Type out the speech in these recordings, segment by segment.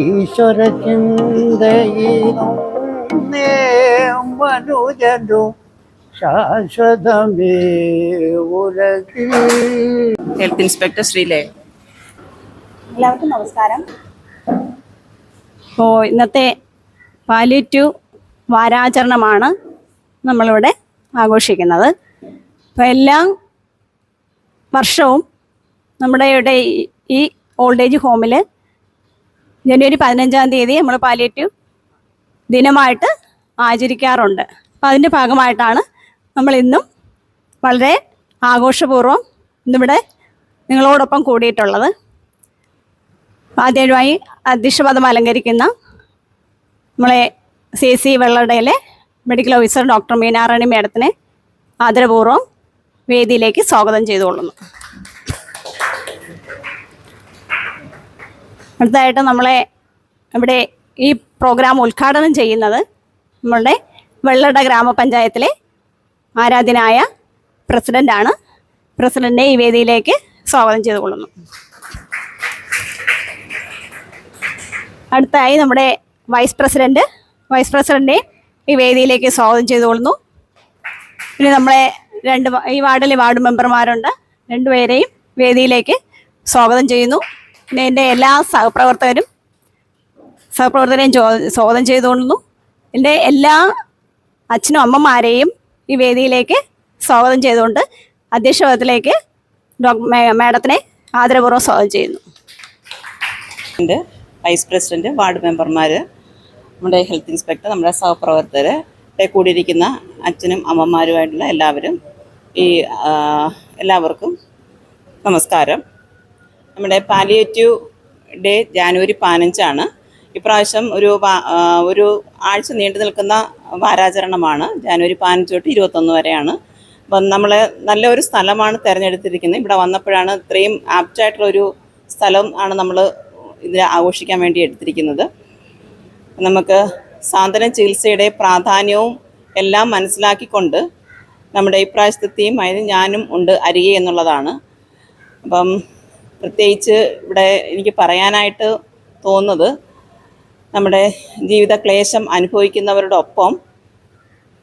ഈശ്വര ചിന്തയിലും മനുജനു ശാശ്വതമേ ഉലകിൽ. ഹെൽത്ത് ഇൻസ്പെക്ടർ ശ്രീലേ. എല്ലാവർക്കും നമസ്കാരം. ഇപ്പോൾ ഇന്നത്തെ പാലിറ്റീവ് വാരാചരണമാണ് നമ്മളിവിടെ ആഘോഷിക്കുന്നത്. അപ്പോൾ എല്ലാ വർഷവും നമ്മുടെ ഇവിടെ ഈ- ഈ ഓൾഡ് ഏജ് ഹോമിൽ ജനുവരി പതിനഞ്ചാം തീയതി നമ്മൾ പാലിയേറ്റീവ് ദിനമായിട്ട് ആചരിക്കാറുണ്ട്. അപ്പം അതിന്റെ ഭാഗമായിട്ടാണ് നമ്മൾ ഇന്നും വളരെ ആഘോഷപൂർവം ഇന്നിവിടെ നിങ്ങളോടൊപ്പം കൂടിയിട്ടുള്ളത്. ആദ്യമായി അധ്യക്ഷപദം അലങ്കരിക്കുന്ന നമ്മളെ സി സി വെള്ളടയിലെ മെഡിക്കൽ ഓഫീസർ ഡോക്ടർ മീനാറാണി മേഡത്തിനെ ആദരപൂർവം വേദിയിലേക്ക് സ്വാഗതം ചെയ്തുകൊള്ളുന്നു. അടുത്തതായിട്ട് നമ്മളെ ഇവിടെ ഈ പ്രോഗ്രാം ഉദ്ഘാടനം ചെയ്യുന്നത് നമ്മളുടെ വെള്ളട ഗ്രാമപഞ്ചായത്തിലെ ആരാധനായ പ്രസിഡന്റാണ് പ്രസിഡന്റിനെ ഈ വേദിയിലേക്ക് സ്വാഗതം ചെയ്തുകൊള്ളുന്നു. അടുത്തായി നമ്മുടെ വൈസ് പ്രസിഡന്റ് വൈസ് പ്രസിഡന്റിനെ ഈ വേദിയിലേക്ക് സ്വാഗതം ചെയ്തുകൊള്ളുന്നു. പിന്നെ നമ്മളെ രണ്ട് ഈ വാർഡിലെ വാർഡ് മെമ്പർമാരുണ്ട് രണ്ടുപേരെയും വേദിയിലേക്ക് സ്വാഗതം ചെയ്യുന്നു. എന്റെ എല്ലാ സഹപ്രവർത്തകരും സഹപ്രവർത്തകരെയും സ്വാഗതം ചെയ്തുകൊള്ളുന്നു. എന്റെ എല്ലാ അച്ഛനും അമ്മമാരെയും ഈ വേദിയിലേക്ക് സ്വാഗതം ചെയ്തുകൊണ്ട് അധ്യക്ഷപദത്തിലേക്ക് മാഡത്തിനെ ആദരപൂർവം സ്വാഗതം ചെയ്യുന്നു. എന്റെ വൈസ് പ്രസിഡന്റ് വാർഡ് മെമ്പർമാർ നമ്മുടെ ഹെൽത്ത് ഇൻസ്പെക്ടർ നമ്മുടെ സഹപ്രവർത്തകർ കൂടിയിരിക്കുന്ന അച്ഛനും അമ്മമാരുമായിട്ടുള്ള എല്ലാവരും ഈ എല്ലാവർക്കും നമസ്കാരം. നമ്മുടെ പാലിയേറ്റീവ് ഡേ ജാനുവരി പതിനഞ്ചാണ്. ഇപ്രാവശ്യം ഒരു ഒരു ആഴ്ച നീണ്ടു നിൽക്കുന്ന വാരാചരണമാണ്. ജാനുവരി പതിനഞ്ച് തൊട്ട് ഇരുപത്തൊന്ന് വരെയാണ്. അപ്പം നമ്മൾ നല്ലൊരു സ്ഥലമാണ് തിരഞ്ഞെടുത്തിരിക്കുന്നത്. ഇവിടെ വന്നപ്പോഴാണ് ഇത്രയും ആപ്റ്റായിട്ടുള്ളൊരു സ്ഥലം ആണ് നമ്മൾ ഇതിൽ ആഘോഷിക്കാൻ വേണ്ടി എടുത്തിരിക്കുന്നത്. നമുക്ക് സാന്ത്വന ചികിത്സയുടെ പ്രാധാന്യവും എല്ലാം മനസ്സിലാക്കിക്കൊണ്ട് നമ്മുടെ ഇപ്രാവശ്യത്തെ തീമായത് ഞാനും ഉണ്ട് അരികെ എന്നുള്ളതാണ്. അപ്പം പ്രത്യേകിച്ച് ഇവിടെ എനിക്ക് പറയാനായിട്ട് തോന്നുന്നത് നമ്മുടെ ജീവിത ക്ലേശം അനുഭവിക്കുന്നവരുടെ ഒപ്പം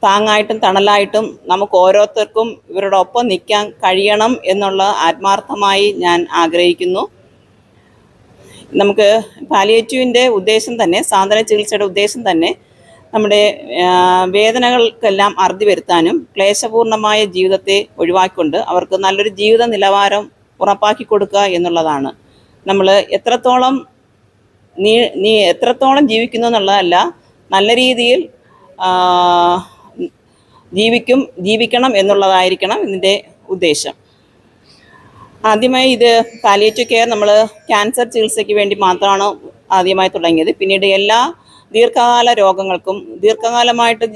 താങ്ങായിട്ടും തണലായിട്ടും നമുക്ക് ഓരോരുത്തർക്കും ഇവരുടെ ഒപ്പം നിൽക്കാൻ കഴിയണം എന്നുള്ള ആത്മാർത്ഥമായി ഞാൻ ആഗ്രഹിക്കുന്നു. നമുക്ക് പാലിയേറ്റീവിന്റെ ഉദ്ദേശം തന്നെ സാന്ത്വന ചികിത്സയുടെ ഉദ്ദേശം തന്നെ നമ്മുടെ വേദനകൾക്കെല്ലാം അറുതി വരുത്താനും ക്ലേശപൂർണമായ ജീവിതത്തെ ഒഴിവാക്കിക്കൊണ്ട് അവർക്ക് നല്ലൊരു ജീവിത നിലവാരം ഉറപ്പാക്കി കൊടുക്കുക എന്നുള്ളതാണ്. നമ്മൾ എത്രത്തോളം നീ നീ എത്രത്തോളം ജീവിക്കുന്നു എന്നുള്ളതല്ല നല്ല രീതിയിൽ ജീവിക്കും ജീവിക്കണം എന്നുള്ളതായിരിക്കണം ഇതിന്റെ ഉദ്ദേശം. ആദ്യമായി ഇത് പാലിയേറ്റീവ് കെയർ നമ്മൾ ക്യാൻസർ ചികിത്സയ്ക്ക് വേണ്ടി മാത്രമാണ് ആദ്യമായി തുടങ്ങിയത്. പിന്നീട് എല്ലാ ദീർഘകാല രോഗങ്ങൾക്കും ദീർഘകാലമായിട്ട്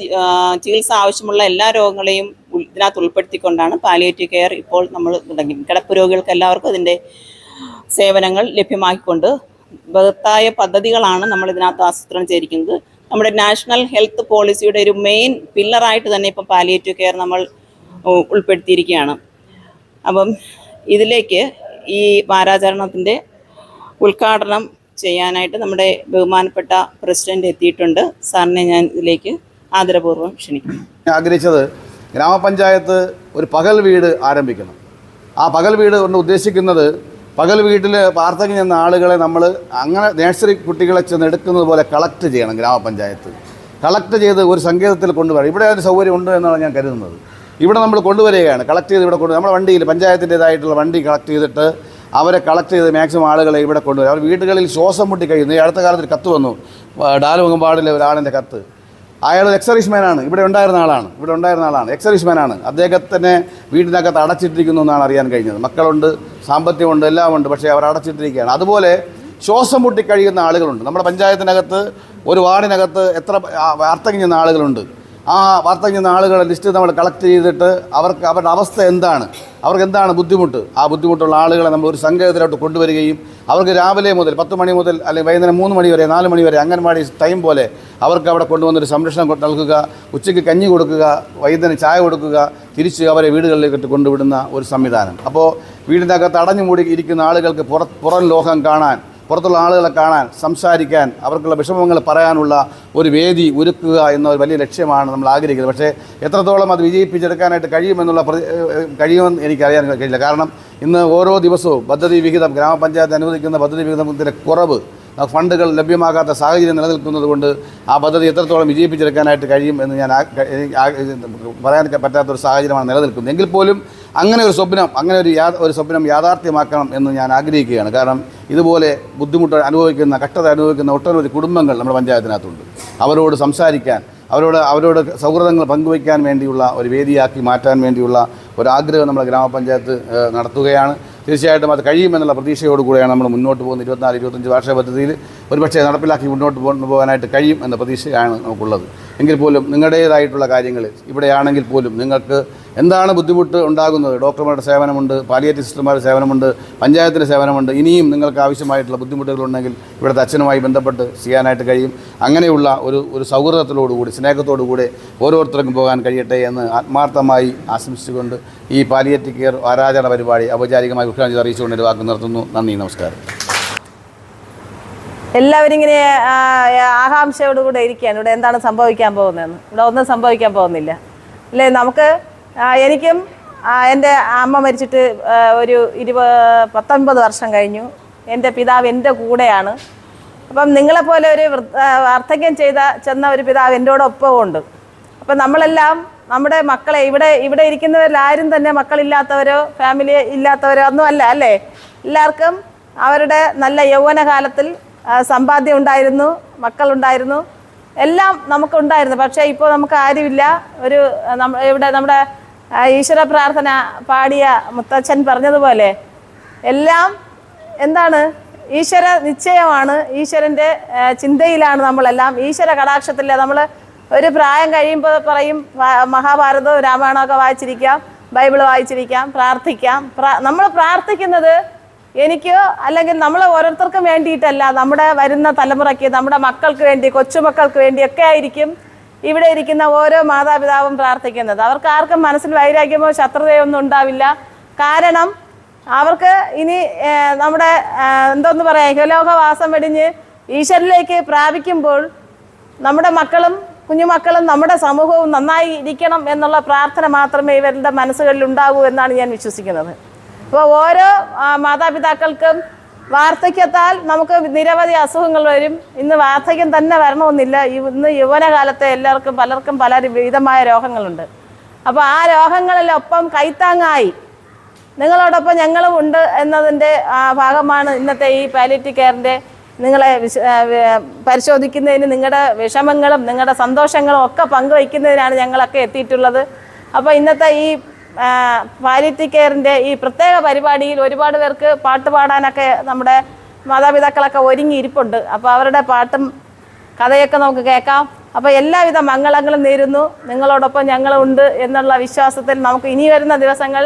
ചികിത്സ ആവശ്യമുള്ള എല്ലാ രോഗങ്ങളെയും ഇതിനകത്ത് ഉൾപ്പെടുത്തിക്കൊണ്ടാണ് പാലിയേറ്റീവ് കെയർ ഇപ്പോൾ നമ്മൾ തുടങ്ങി. കിടപ്പ് രോഗികൾക്ക് എല്ലാവർക്കും ഇതിന്റെ സേവനങ്ങൾ ലഭ്യമാക്കിക്കൊണ്ട് ബൃഹത്തായ പദ്ധതികളാണ് നമ്മൾ ഇതിനകത്ത് ആസൂത്രണം ചെയ്തിരിക്കുന്നത്. നമ്മുടെ നാഷണൽ ഹെൽത്ത് പോളിസിയുടെ ഒരു മെയിൻ പില്ലറായിട്ട് തന്നെ ഇപ്പം പാലിയേറ്റീവ് കെയർ നമ്മൾ ഉൾപ്പെടുത്തിയിരിക്കുകയാണ്. അപ്പം ഇതിലേക്ക് ഈ വാരാചരണത്തിന്റെ ഉദ്ഘാടനം ചെയ്യാനായിട്ട് നമ്മുടെ ബഹുമാനപ്പെട്ട പ്രസിഡന്റ് എത്തിയിട്ടുണ്ട്. സാറിനെ ഞാൻ ഇതിലേക്ക് ആദരപൂർവം ക്ഷണിക്കുന്നു. ആഗ്രഹിച്ചത് ഗ്രാമപഞ്ചായത്ത് ഒരു പകൽ വീട് ആരംഭിക്കണം. ആ പകൽ വീട് കൊണ്ട് ഉദ്ദേശിക്കുന്നത് പകൽ വീട്ടിൽ പാർത്തകം ചെന്ന ആളുകളെ നമ്മൾ അങ്ങനെ നേഴ്സറി കുട്ടികളെ ചെന്ന് എടുക്കുന്നത് പോലെ കളക്ട് ചെയ്യണം ഗ്രാമപഞ്ചായത്ത്. കളക്ട് ചെയ്ത് ഒരു സങ്കേതത്തിൽ കൊണ്ടുവരണം. ഇവിടെ അതിന് സൗകര്യം ഉണ്ട് എന്നാണ് ഞാൻ കരുതുന്നത്. ഇവിടെ നമ്മൾ കൊണ്ടുവരികയാണ്. കളക്ട് ചെയ്ത് ഇവിടെ കൊണ്ടു നമ്മുടെ വണ്ടിയിൽ പഞ്ചായത്തിന്റെതായിട്ടുള്ള വണ്ടി കളക്ട് ചെയ്തിട്ട് അവരെ കളക്ട് ചെയ്ത് മാക്സിമം ആളുകളെ ഇവിടെ കൊണ്ടുവരും അവർ വീടുകളിൽ ശ്വാസം മുട്ടി കഴിയുന്നു. ഈ അടുത്ത കാലത്ത് കത്ത് വന്നു. ഡാലുമുമ്പാടിലെ ഒരാളിന്റെ കത്ത്. അയാൾ എക്സറീസ്മാനാണ് ഇവിടെ ഉണ്ടായിരുന്ന ആളാണ്. ഇവിടെ ഉണ്ടായിരുന്ന ആളാണ്. എക്സറീസ്മാനാണ് അദ്ദേഹത്തിനെ വീടിനകത്ത് അടച്ചിട്ടിരിക്കുന്നു എന്നാണ് അറിയാൻ കഴിഞ്ഞത്. മക്കളുണ്ട് സാമ്പത്തികമുണ്ട് എല്ലാം ഉണ്ട് പക്ഷേ അവർ അടച്ചിട്ടിരിക്കുകയാണ്. അതുപോലെ ശ്വാസം മുട്ടി കഴിയുന്ന ആളുകളുണ്ട്. നമ്മുടെ പഞ്ചായത്തിനകത്ത് ഒരു വാർഡിനകത്ത് എത്ര ചെയ്യുന്ന ആളുകളുണ്ട്. ആ വാർത്തയ്ക്കുന്ന ആളുകളുടെ ലിസ്റ്റ് നമ്മൾ കളക്ട് ചെയ്തിട്ട് അവർക്ക് അവരുടെ അവസ്ഥ എന്താണ്? അവർക്ക് എന്താണ് ബുദ്ധിമുട്ട്? ആ ബുദ്ധിമുട്ടുള്ള ആളുകളെ നമ്മൾ ഒരു സങ്കേതത്തിലോട്ട് കൊണ്ടുവരികയും അവർക്ക് രാവിലെ മുതൽ പത്ത് മണി മുതൽ അല്ലെങ്കിൽ വൈകുന്നേരം മൂന്ന് മണി വരെ നാല് മണി വരെ അംഗൻവാടി ടൈം പോലെ അവർക്ക് അവിടെ കൊണ്ടുവന്നൊരു സംരക്ഷണം നൽകുക ഉച്ചയ്ക്ക് കഞ്ഞി കൊടുക്കുക വൈകുന്നേരം ചായ കൊടുക്കുക തിരിച്ച് അവരെ വീടുകളിലേക്ക് കൊണ്ടുവിടുന്ന ഒരു സംവിധാനം. അപ്പോൾ വീടിനകത്ത് അടഞ്ഞു മൂടി ഇരിക്കുന്ന ആളുകൾക്ക് പുറ പുറം ലോകം കാണാൻ പുറത്തുള്ള ആളുകളെ കാണാൻ സംസാരിക്കാൻ അവർക്കുള്ള വിഷമങ്ങൾ പറയാനുള്ള ഒരു വേദി ഒരുക്കുക എന്ന ഒരു വലിയ ലക്ഷ്യമാണ് നമ്മൾ ആഗ്രഹിക്കുന്നത്. പക്ഷേ എത്രത്തോളം അത് വിജയിപ്പിച്ചെടുക്കാനായിട്ട് കഴിയുമെന്നുള്ള കഴിയുമെന്ന് എനിക്കറിയാൻ കഴിയില്ല. കാരണം ഇന്ന് ഓരോ ദിവസവും പദ്ധതി വിഹിതം ഗ്രാമപഞ്ചായത്ത് അനുവദിക്കുന്ന പദ്ധതി വിഹിതത്തിന്റെ കുറവ് ഫണ്ടുകൾ ലഭ്യമാകാത്ത സാഹചര്യം നിലനിൽക്കുന്നത് കൊണ്ട് ആ പദ്ധതി എത്രത്തോളം വിജയിപ്പിച്ചെടുക്കാനായിട്ട് കഴിയും എന്ന് ഞാൻ പറയാൻ പറ്റാത്തൊരു സാഹചര്യമാണ് നിലനിൽക്കുന്നത്. എങ്കിൽ പോലും അങ്ങനെ ഒരു സ്വപ്നം അങ്ങനെ ഒരു യാ ഒരു സ്വപ്നം യാഥാർത്ഥ്യമാക്കണം എന്ന് ഞാൻ ആഗ്രഹിക്കുകയാണ്. കാരണം ഇതുപോലെ ബുദ്ധിമുട്ട് അനുഭവിക്കുന്ന കഷ്ടത അനുഭവിക്കുന്ന ഒട്ടനവധി കുടുംബങ്ങൾ നമ്മുടെ പഞ്ചായത്തിനകത്തുണ്ട്. അവരോട് സംസാരിക്കാൻ അവരോട് അവരോട് സൗഹൃദങ്ങൾ പങ്കുവയ്ക്കാൻ വേണ്ടിയുള്ള ഒരു വേദിയാക്കി മാറ്റാൻ വേണ്ടിയുള്ള ഒരു ആഗ്രഹം നമ്മുടെ ഗ്രാമപഞ്ചായത്ത് നടത്തുകയാണ്. തീർച്ചയായിട്ടും അത് കഴിയുമെന്നുള്ള പ്രതീക്ഷയോടുകൂടിയാണ് നമ്മൾ മുന്നോട്ട് പോകുന്ന ഇരുപത്തിനാല് ഇരുപത്തഞ്ച് വാർഷിക പദ്ധതിയിൽ ഒരുപക്ഷെ നടപ്പിലാക്കി മുന്നോട്ട് കൊണ്ടുപോകാനായിട്ട് കഴിയും എന്ന പ്രതീക്ഷയാണ് നമുക്കുള്ളത്. എങ്കിൽ പോലും നിങ്ങളുടേതായിട്ടുള്ള കാര്യങ്ങൾ ഇവിടെയാണെങ്കിൽ പോലും നിങ്ങൾക്ക് എന്താണ് ബുദ്ധിമുട്ട് ഉണ്ടാകുന്നത്? ഡോക്ടർമാരുടെ സേവനമുണ്ട് പാലിയേറ്റീവ് സിസ്റ്റർമാരുടെ സേവനമുണ്ട് പഞ്ചായത്തിന്റെ സേവനമുണ്ട്. ഇനിയും നിങ്ങൾക്ക് ആവശ്യമായിട്ടുള്ള ബുദ്ധിമുട്ടുകളുണ്ടെങ്കിൽ ഇവിടുത്തെ അച്ഛനുമായി ബന്ധപ്പെട്ട് ചെയ്യാനായിട്ട് കഴിയും. അങ്ങനെയുള്ള ഒരു ഒരു സൗഹൃദത്തിലോടുകൂടി സ്നേഹത്തോടുകൂടി ഓരോരുത്തർക്കും പോകാൻ കഴിയട്ടെ എന്ന് ആത്മാർത്ഥമായി ആശംസിച്ചുകൊണ്ട് ഈ പാലിയേറ്റീവ് കെയർ ആരാധന പരിപാടി ഔപചാരികമായി ഉദ്ഘാടനം അറിയിച്ചുകൊണ്ട് ഒരു വാക്ക് നിർത്തുന്നു. നന്ദി നമസ്കാരം. എല്ലാവരും ഇങ്ങനെ ആകാംക്ഷയോടുകൂടെ ഇരിക്കുകയാണ്. ഇവിടെ എന്താണ് സംഭവിക്കാൻ പോകുന്നതെന്ന്? ഇവിടെ ഒന്നും സംഭവിക്കാൻ പോകുന്നില്ല. അല്ലേ? നമുക്ക് എനിക്കും എന്റെ അമ്മ മരിച്ചിട്ട് ഒരു ഇരുപത് പത്തൊൻപത് വർഷം കഴിഞ്ഞു. എന്റെ പിതാവ് എന്റെ കൂടെയാണ്. അപ്പം നിങ്ങളെപ്പോലെ ഒരു വാർദ്ധക്യം ചെയ്ത ചെന്ന ഒരു പിതാവ് എന്റെയോടൊപ്പം ഉണ്ട്. അപ്പം നമ്മളെല്ലാം നമ്മുടെ മക്കളെ ഇവിടെ ഇവിടെ ഇരിക്കുന്നവരിലാരും തന്നെ മക്കളില്ലാത്തവരോ ഫാമിലി ഇല്ലാത്തവരോ ഒന്നും അല്ല അല്ലേ? എല്ലാവർക്കും അവരുടെ നല്ല യൗവനകാലത്തിൽ സമ്പാദ്യം ഉണ്ടായിരുന്നു മക്കളുണ്ടായിരുന്നു. എല്ലാം നമുക്കുണ്ടായിരുന്നു. പക്ഷേ ഇപ്പോൾ നമുക്ക് ആരുമില്ല. ഒരു ഇവിടെ നമ്മുടെ ഈശ്വര പ്രാർത്ഥന പാടിയ മുത്തച്ഛൻ പറഞ്ഞതുപോലെ എല്ലാം എന്താണ്? ഈശ്വര നിശ്ചയമാണ്. ഈശ്വരന്റെ ചിന്തയിലാണ് നമ്മളെല്ലാം. ഈശ്വര കടാക്ഷത്തില്ല നമ്മൾ ഒരു പ്രായം കഴിയുമ്പോൾ പറയും "വാ- മഹാഭാരതവും രാമായണമൊക്കെ വായിച്ചിരിക്കാം ബൈബിൾ വായിച്ചിരിക്കാം പ്രാർത്ഥിക്കാം. നമ്മൾ പ്രാർത്ഥിക്കുന്നത് എനിക്ക് അല്ലെങ്കിൽ നമ്മൾ ഓരോരുത്തർക്കും വേണ്ടിയിട്ടല്ല. നമ്മുടെ വരുന്ന തലമുറയ്ക്ക് നമ്മുടെ മക്കൾക്ക് വേണ്ടി കൊച്ചുമക്കൾക്ക് വേണ്ടി ഒക്കെ ആയിരിക്കും. ഇവിടെ ഇരിക്കുന്ന ഓരോ മാതാപിതാവും പ്രാർത്ഥിക്കുന്നത്. അവർക്ക് ആർക്കും മനസ്സിൽ വൈരാഗ്യമോ ശത്രുതയോ ഒന്നും ഉണ്ടാവില്ല. കാരണം അവർക്ക് ഇനി നമ്മുടെ എന്തോന്ന് പറയാ ഇഹലോകവാസം വെടിഞ്ഞ് ഈശ്വരിലേക്ക് പ്രാപിക്കുമ്പോൾ നമ്മുടെ മക്കളും കുഞ്ഞുമക്കളും നമ്മുടെ സമൂഹവും നന്നായി ഇരിക്കണം എന്നുള്ള പ്രാർത്ഥന മാത്രമേ ഇവരുടെ മനസ്സുകളിൽ ഉണ്ടാകൂ എന്നാണ് ഞാൻ വിശ്വസിക്കുന്നത്. അപ്പോൾ ഓരോ മാതാപിതാക്കൾക്കും വാർദ്ധക്യത്താൽ നമുക്ക് നിരവധി അസുഖങ്ങൾ വരും. ഇന്ന് വാർദ്ധക്യം തന്നെ വരണമെന്നില്ല. ഇന്ന് യൗവനകാലത്തെ എല്ലാവർക്കും പലർക്കും പല വിധമായ രോഗങ്ങളുണ്ട്. അപ്പോൾ ആ രോഗങ്ങളിലൊപ്പം കൈത്താങ്ങായി. നിങ്ങളോടൊപ്പം ഞങ്ങളും ഉണ്ട് എന്നതിന്റെ ഭാഗമാണ് ഇന്നത്തെ ഈ പാലിറ്റി കെയറിന്റെ നിങ്ങളെ പരിശോധിക്കുന്നതിന് നിങ്ങളുടെ വിഷമങ്ങളും നിങ്ങളുടെ സന്തോഷങ്ങളും ഒക്കെ പങ്കുവയ്ക്കുന്നതിനാണ് ഞങ്ങളൊക്കെ എത്തിയിട്ടുള്ളത്. അപ്പോൾ ഇന്നത്തെ ഈ പാലിറ്റി കെയറിന്റെ ഈ പ്രത്യേക പരിപാടിയിൽ ഒരുപാട് പേർക്ക് പാട്ട് പാടാനൊക്കെ നമ്മുടെ മാതാപിതാക്കളൊക്കെ ഒരുങ്ങിയിരിപ്പുണ്ട്. അപ്പോൾ അവരുടെ പാട്ടും കഥയൊക്കെ നമുക്ക് കേൾക്കാം. അപ്പോൾ എല്ലാവിധ മംഗളങ്ങളും നേരുന്നു. നിങ്ങളോടൊപ്പം ഞങ്ങളുണ്ട് എന്നുള്ള വിശ്വാസത്തിൽ നമുക്ക് ഇനി വരുന്ന ദിവസങ്ങൾ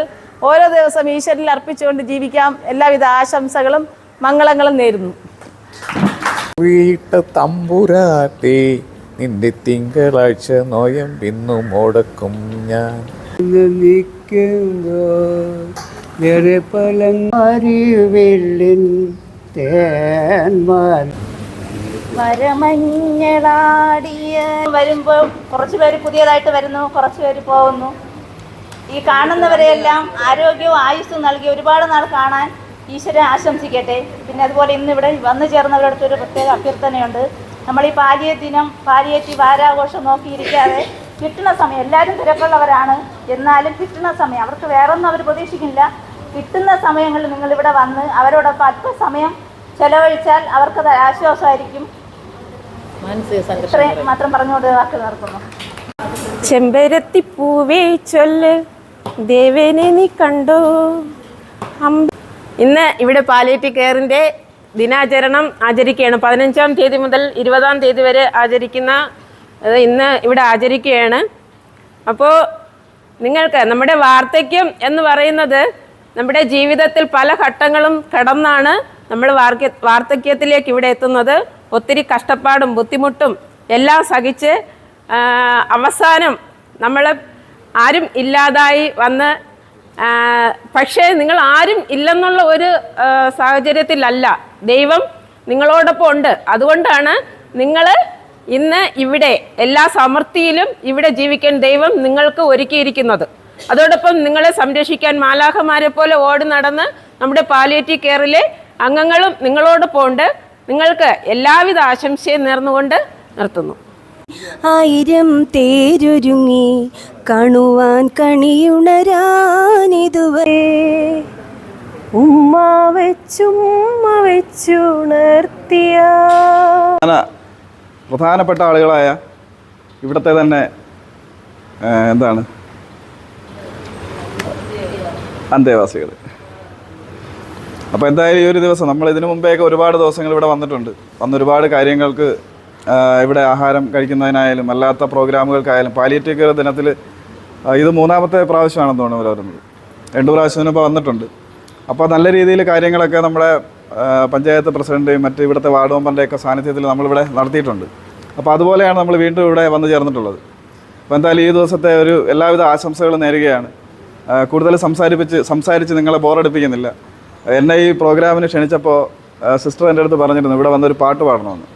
ഓരോ ദിവസം ഈശ്വരിൽ അർപ്പിച്ചുകൊണ്ട് ജീവിക്കാം. എല്ലാവിധ ആശംസകളും മംഗളങ്ങളും നേരുന്നു. വീട്ട തമ്പുരാട്ടി നിന്റെ തിങ്കളാഴ്ച നോയം പിന്നു മുടക്കും ഞാൻ. വെള്ളിൻ തേന്മാൻ. മരമഞ്ഞളാടിയ വരുമ്പോൾ കുറച്ച് പേര് പുതിയതായിട്ട് വരുന്നു കുറച്ച് പേര് പോകുന്നു. ഈ കാണുന്നവരെയെല്ലാം ആരോഗ്യവും ആയുസ്സും നൽകി ഒരുപാട് നാൾ കാണാൻ ഈശ്വരൻ ആശംസിക്കട്ടെ. പിന്നെ അതുപോലെ ഇന്ന് ഇവിടെ വന്നു ചേർന്നവരടുത്തൊരു പ്രത്യേക അഭ്യർത്ഥനയുണ്ട്. നമ്മൾ ഈ പാലിയ ദിനം പാലിയേറ്റീവ് വാരാഘോഷം നോക്കിയിരിക്കാതെ കിട്ടുന്ന സമയം എല്ലാവരും തിരക്കുള്ളവരാണ്. എന്നാലും കിട്ടുന്ന സമയം അവർക്ക് വേറൊന്നും അവർ പ്രതീക്ഷിക്കില്ല കിട്ടുന്ന സമയങ്ങളിൽ നിങ്ങൾ ഇവിടെ വന്ന് അവരോടൊപ്പം അല്പസമയം ചെലവഴിച്ചാൽ അവർക്കത് ആശ്വാസമായിരിക്കും. ഇത്രയും മാത്രം പറഞ്ഞുകൊണ്ട് വാക്ക് നിർത്തുന്നു. ചെമ്പരത്തിപ്പൂവേ ചൊല്ല് ദേവനെ നീ കണ്ടോ. ഇന്ന് ഇവിടെ പാലേറ്റി കെയറിന്റെ ദിനാചരണം ആചരിക്കുകയാണ്. പതിനഞ്ചാം തീയതി മുതൽ ഇരുപതാം തീയതി വരെ ആചരിക്കുന്ന അത് ഇന്ന് ഇവിടെ ആചരിക്കുകയാണ്. അപ്പോൾ നിങ്ങൾക്ക് നമ്മുടെ വാർദ്ധക്യം എന്ന് പറയുന്നത് നമ്മുടെ ജീവിതത്തിൽ പല ഘട്ടങ്ങളും കടന്നാണ് നമ്മൾ വാർക്ക വാർദ്ധക്യത്തിലേക്ക് ഇവിടെ എത്തുന്നത്. ഒത്തിരി കഷ്ടപ്പാടും ബുദ്ധിമുട്ടും എല്ലാം സഹിച്ച് അവസാനം നമ്മൾ ആരും ഇല്ലാതായി വന്ന് പക്ഷേ നിങ്ങൾ ആരും ഇല്ലെന്നുള്ള ഒരു സാഹചര്യത്തിലല്ല. ദൈവം നിങ്ങളോടൊപ്പം ഉണ്ട്. അതുകൊണ്ടാണ് നിങ്ങൾ ഇന്ന് ഇവിടെ എല്ലാ സമൃദ്ധിയിലും ഇവിടെ ജീവിക്കാൻ ദൈവം നിങ്ങൾക്ക് ഒരുക്കിയിരിക്കുന്നത്. അതോടൊപ്പം നിങ്ങളെ സംരക്ഷിക്കാൻ മാലാഹമാരെ പോലെ ഓടി നടന്ന് നമ്മുടെ പാലിയേറ്റീവ് കെയറിലെ അംഗങ്ങളും നിങ്ങളോട് പോണ്ട്. നിങ്ങൾക്ക് എല്ലാവിധ ആശംസയും നേർന്നുകൊണ്ട് നിർത്തുന്നു. ആയിരം തേരൊരുങ്ങി കാണുവാൻ കണിയുണരാനിതുവരെ. ഉമ്മ വെച്ചുമ്മ വെച്ചുണർത്തിയ പ്രധാനപ്പെട്ട ആളുകളായ ഇവിടുത്തെ തന്നെ എന്താണ്? അന്തേവാസികൾ. അപ്പോൾ എന്തായാലും ഈ ഒരു ദിവസം നമ്മൾ ഇതിനു മുമ്പേയൊക്കെ ഒരുപാട് ദിവസങ്ങൾ ഇവിടെ വന്നിട്ടുണ്ട്. വന്ന് ഒരുപാട് കാര്യങ്ങൾക്ക് ഇവിടെ ആഹാരം കഴിക്കുന്നതിനായാലും അല്ലാത്ത പ്രോഗ്രാമുകൾക്കായാലും പാലിയേറ്റീവ് കെയർ ദിനത്തിൽ ഇത് മൂന്നാമത്തെ പ്രാവശ്യമാണെന്ന് തോന്നുന്നു അവർ വരുന്നത് രണ്ട് പ്രാവശ്യം മുമ്പ് വന്നിട്ടുണ്ട്. അപ്പോൾ നല്ല രീതിയിൽ കാര്യങ്ങളൊക്കെ നമ്മുടെ പഞ്ചായത്ത് പ്രസിഡന്റെയും മറ്റ് ഇവിടുത്തെ വാർഡ് മെമ്പറിന്റെയൊക്കെ സാന്നിധ്യത്തിൽ നമ്മളിവിടെ നടത്തിയിട്ടുണ്ട്. അപ്പോൾ അതുപോലെയാണ് നമ്മൾ വീണ്ടും ഇവിടെ വന്നു ചേർന്നിട്ടുള്ളത്. അപ്പോൾ എന്തായാലും ഈ ദിവസത്തെ ഒരു എല്ലാവിധ ആശംസകളും നേരുകയാണ്. കൂടുതൽ സംസാരിപ്പിച്ച് സംസാരിച്ച് നിങ്ങളെ ബോറടിപ്പിക്കുന്നില്ല. എന്നെ ഈ പ്രോഗ്രാമിന് ക്ഷണിച്ചപ്പോൾ സിസ്റ്റർ എന്റെ അടുത്ത് പറഞ്ഞിരുന്നു ഇവിടെ വന്നൊരു പാട്ട് പാടണമെന്ന്.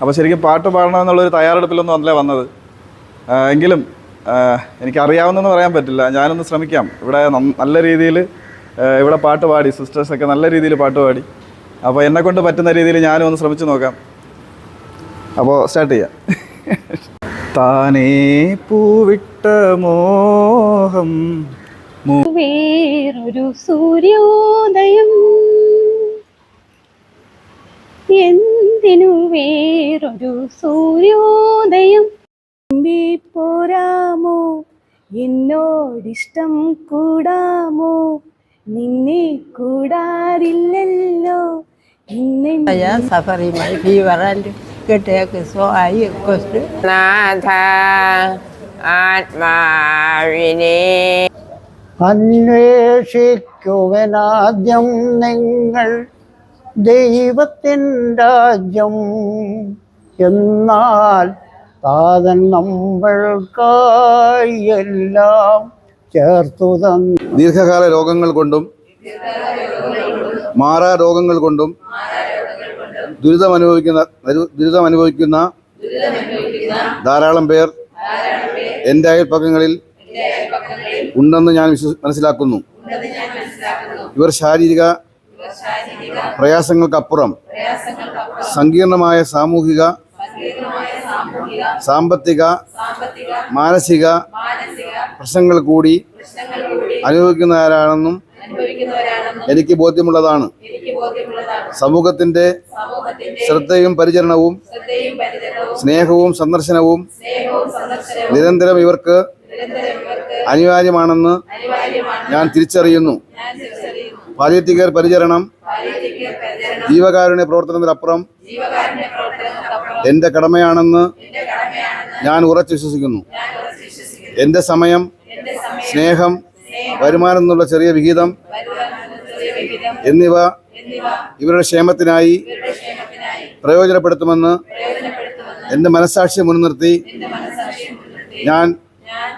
അപ്പോൾ ശരിക്കും പാട്ട് പാടണമെന്നുള്ളൊരു തയ്യാറെടുപ്പിലൊന്നും അല്ല വന്നത്. എങ്കിലും എനിക്കറിയാവുന്നതെന്ന് പറയാൻ പറ്റില്ല. ഞാനൊന്ന് ശ്രമിക്കാം. ഇവിടെ നല്ല രീതിയിൽ ഇവിടെ പാട്ട് പാടി സിസ്റ്റേഴ്സൊക്കെ നല്ല രീതിയിൽ പാട്ട് പാടി. അപ്പോൾ എന്നെ കൊണ്ട് പറ്റുന്ന രീതിയിൽ ഞാനും ഒന്ന് ശ്രമിച്ചു നോക്കാം. അപ്പോൾ സ്റ്റാർട്ട് ചെയ്യാം. താനേ പൂവിട്ട മോഹം വേറൊരു സൂര്യോദയം. എന്തിനു വേറൊരു സൂര്യോദയം? പോരാമോ? എന്നോടിഷ്ടം കൂടാമോ? നിന്നെ കൂടാറില്ലല്ലോ. നിന്നെ suffer my fever and get so I request നാഥ ആത്മാവിനെ അന്വേഷിക്കുവനാദ്യം നിങ്ങൾ ദൈവത്തിൻ രാജ്യം. എന്നാൽ താതൻ നമ്മൾക്കായി എല്ലാം ചേർത്തു തന്നു. ദീർഘകാല രോഗങ്ങൾ കൊണ്ടും മാറാ രോഗങ്ങൾ കൊണ്ടും ദുരിതം അനുഭവിക്കുന്ന ദുരി- ദുരിതം അനുഭവിക്കുന്ന ധാരാളം പേർ എന്റെ അയൽപ്പക്കങ്ങളിൽ ഉണ്ടെന്ന് ഞാൻ മനസ്സിലാക്കുന്നു. ഇവർ ശാരീരിക പ്രയാസങ്ങൾക്കപ്പുറം സങ്കീർണമായ സാമൂഹിക സാമ്പത്തിക മാനസിക പ്രശ്നങ്ങൾ കൂടി അനുഭവിക്കുന്നവരാണെന്നും എനിക്ക് ബോധ്യമുള്ളതാണ്. സമൂഹത്തിന്റെ ശ്രദ്ധയും പരിചരണവും സ്നേഹവും സന്ദർശനവും നിരന്തരം ഇവർക്ക് അനിവാര്യമാണെന്ന് ഞാൻ തിരിച്ചറിയുന്നു. പാലിയറ്റിക് കെയർ പരിചരണം ജീവകാരുണ്യ പ്രവർത്തനത്തിനപ്പുറം എന്റെ കടമയാണെന്ന് ഞാൻ ഉറച്ചു വിശ്വസിക്കുന്നു. എന്റെ സമയം സ്നേഹം വരുമാനം എന്നുള്ള ചെറിയ വിഹിതം എന്നിവ ഇവരുടെ ക്ഷേമത്തിനായി പ്രയോജനപ്പെടുത്തുമെന്ന് എന്റെ മനസാക്ഷിയെ മുൻനിർത്തി ഞാൻ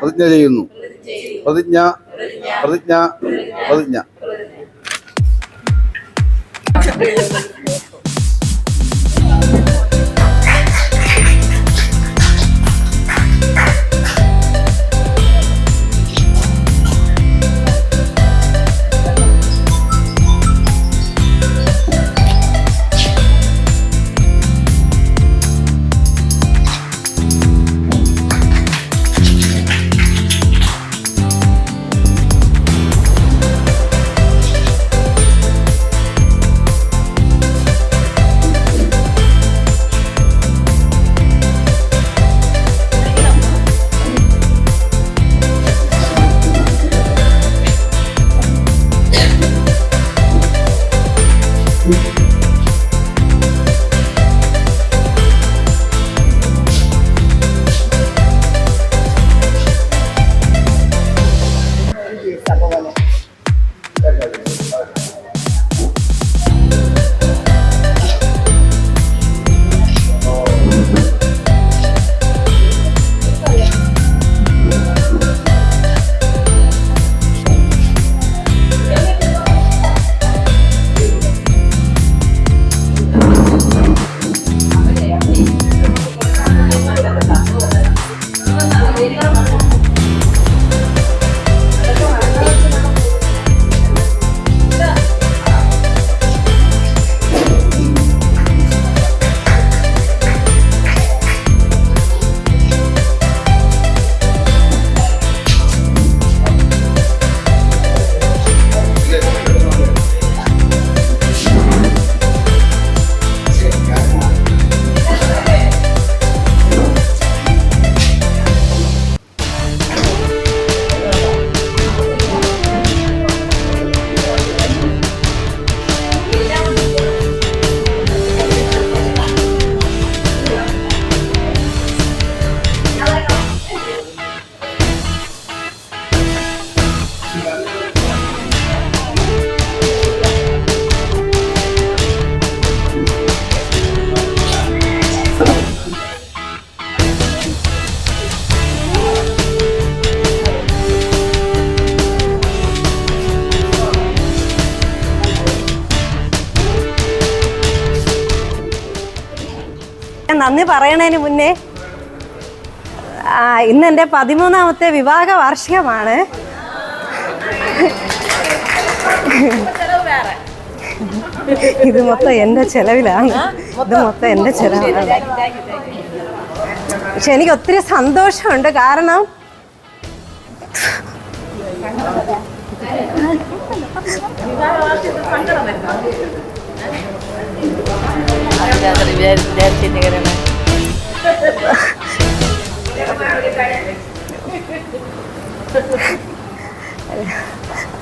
പ്രതിജ്ഞ ചെയ്യുന്നു. പ്രതിജ്ഞ. പ്രതിജ്ഞ പ്രതിജ്ഞ. നന്ദി പറയണതിന് മുന്നേ. ഇന്ന് എന്റെ പതിമൂന്നാമത്തെ വിവാഹ വാർഷികമാണ്. ഇത് മൊത്തം എന്റെ ചെലവിലാണ്. ഇത് മൊത്തം എന്റെ ചെലവിലാണ് പക്ഷെ എനിക്ക് ഒത്തിരി സന്തോഷമുണ്ട്. കാരണം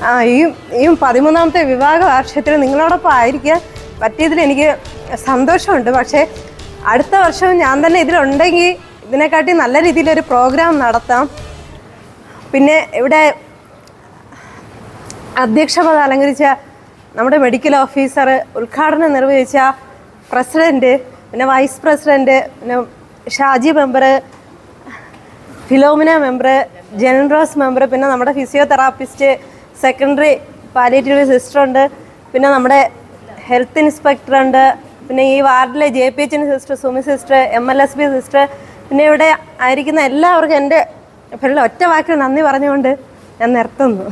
ആ ഈ ഈ പതിമൂന്നാമത്തെ വിവാഹ വാർഷികത്തിൽ നിങ്ങളോടൊപ്പം ആയിരിക്കാൻ പറ്റിയതിൽ എനിക്ക് സന്തോഷമുണ്ട്. പക്ഷേ അടുത്ത വർഷവും ഞാൻ തന്നെ ഇതിലുണ്ടെങ്കിൽ ഇതിനെക്കാട്ടി നല്ല രീതിയിലൊരു പ്രോഗ്രാം നടത്താം. പിന്നെ ഇവിടെ അധ്യക്ഷപദ അലങ്കരിച്ച നമ്മുടെ മെഡിക്കൽ ഓഫീസർ ഉദ്ഘാടനം നിർവഹിച്ച പ്രസിഡന്റ് പിന്നെ വൈസ് പ്രസിഡന്റ് പിന്നെ Shaji member Philomina member Janaros member പിന്നെ നമ്മുടെ ഫിസിയോതെറാപ്പിസ്റ്റ് സെക്കൻഡറി പാലിയേറ്റീവ് സിസ്റ്റർ ഉണ്ട് പിന്നെ നമ്മുടെ ഹെൽത്ത് ഇൻസ്പെക്ടർ ഉണ്ട് പിന്നെ ഈ വാർഡിലെ J P എച്ചിന്റെ sister Sumi sister M L S B sister പിന്നെ ഇവിടെ ആയിരിക്കുന്ന എല്ലാവർക്കും എന്റെ ഒറ്റ വാക്കിൽ നന്ദി പറഞ്ഞുകൊണ്ട് ഞാൻ നിർത്തുന്നു.